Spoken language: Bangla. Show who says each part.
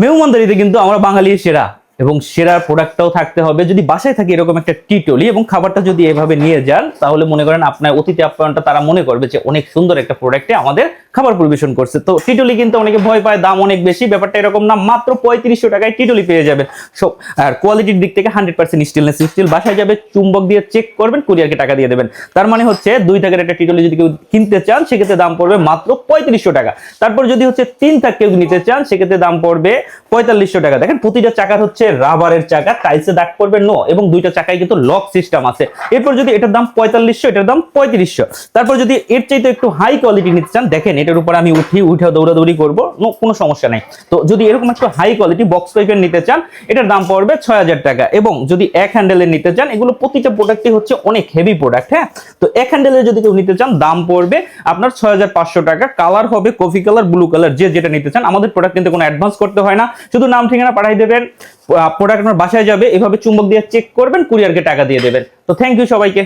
Speaker 1: মেহমানদারিতে কিন্তু আমরা বাঙালি সেরা এবং সেরা প্রোডাক্টটাও থাকতে হবে। যদি বাসায় থাকে এরকম একটা টিটলি এবং খাবারটা যদি এভাবে নিয়ে যান, তাহলে মনে করেন আপনার অতিথি আপ্যায়নটা তারা মনে করবে যে অনেক সুন্দর একটা প্রোডাক্টে আমাদের খাবার পরিবেশন করছে। তো টিটলি কিন্তু অনেকে ভয় পায়, দাম অনেক বেশি, ব্যাপারটা এরকম না, মাত্র পঁয়ত্রিশশো টাকায় টিটলি পেয়ে যাবেন সব আর কোয়ালিটির দিক থেকে হান্ড্রেড পার্সেন্ট স্টিলনেস স্টিল বাসায় যাবে, চুম্বক দিয়ে চেক করবেন কুরিয়ারকে টাকা দিয়ে দেবেন। তার মানে হচ্ছে দুই টাকার একটা টিটলি যদি কেউ কিনতে চান, সেক্ষেত্রে দাম পড়বে মাত্র পঁয়ত্রিশশো টাকা। তারপর যদি হচ্ছে তিন থাক কেউ নিতে চান, সেক্ষেত্রে দাম পড়বে পঁয়তাল্লিশশো টাকা। দেখেন, প্রতিটা চাকার হচ্ছে রাবারের চাকা টাইলসে দাগ পড়বে নো এবং দুইটা চাকায় কিন্তু লক সিস্টেম আছে। এরপর যদি এটার দাম পঁয়তাল্লিশশো, এটার দাম পঁয়ত্রিশশো। তারপর যদি এর চাইতে একটু হাই কোয়ালিটি নিতে চান, দেখেন এটার উপর আমি উঠি, উঠে দৌড়াদৌড়ি করব কোনো সমস্যা নাই। তো যদি এরকম একটু হাই কোয়ালিটি বক্স টাইপের নিতে চান, এটার দাম পড়বে ছয় হাজার টাকা এবং যদি এক হ্যান্ডেলের নিতে চান, এগুলো প্রতিটা প্রোডাক্টই হচ্ছে অনেক হেভি প্রোডাক্ট হ্যাঁ? তো এক হ্যান্ডেলের যদি কেউ নিতে চান, দাম পড়বে আপনার ছয় হাজার পাঁচশো টাকা। কালার হবে কফি কালার ব্লু কালার যে যেটা নিতে চান, আমাদের প্রোডাক্ট কিন্তু কোনো অ্যাডভান্স করতে হয় না। শুধু নাম, ঠিকানা পাঠাই দেবেন প্রোডাক্ট আপনার বাসায় যাবে, এভাবে চুম্বক দিয়ে চেক করবেন কুরিয়ারকে টাকা দিয়ে দেবেন। তো থ্যাংক ইউ সবাইকে।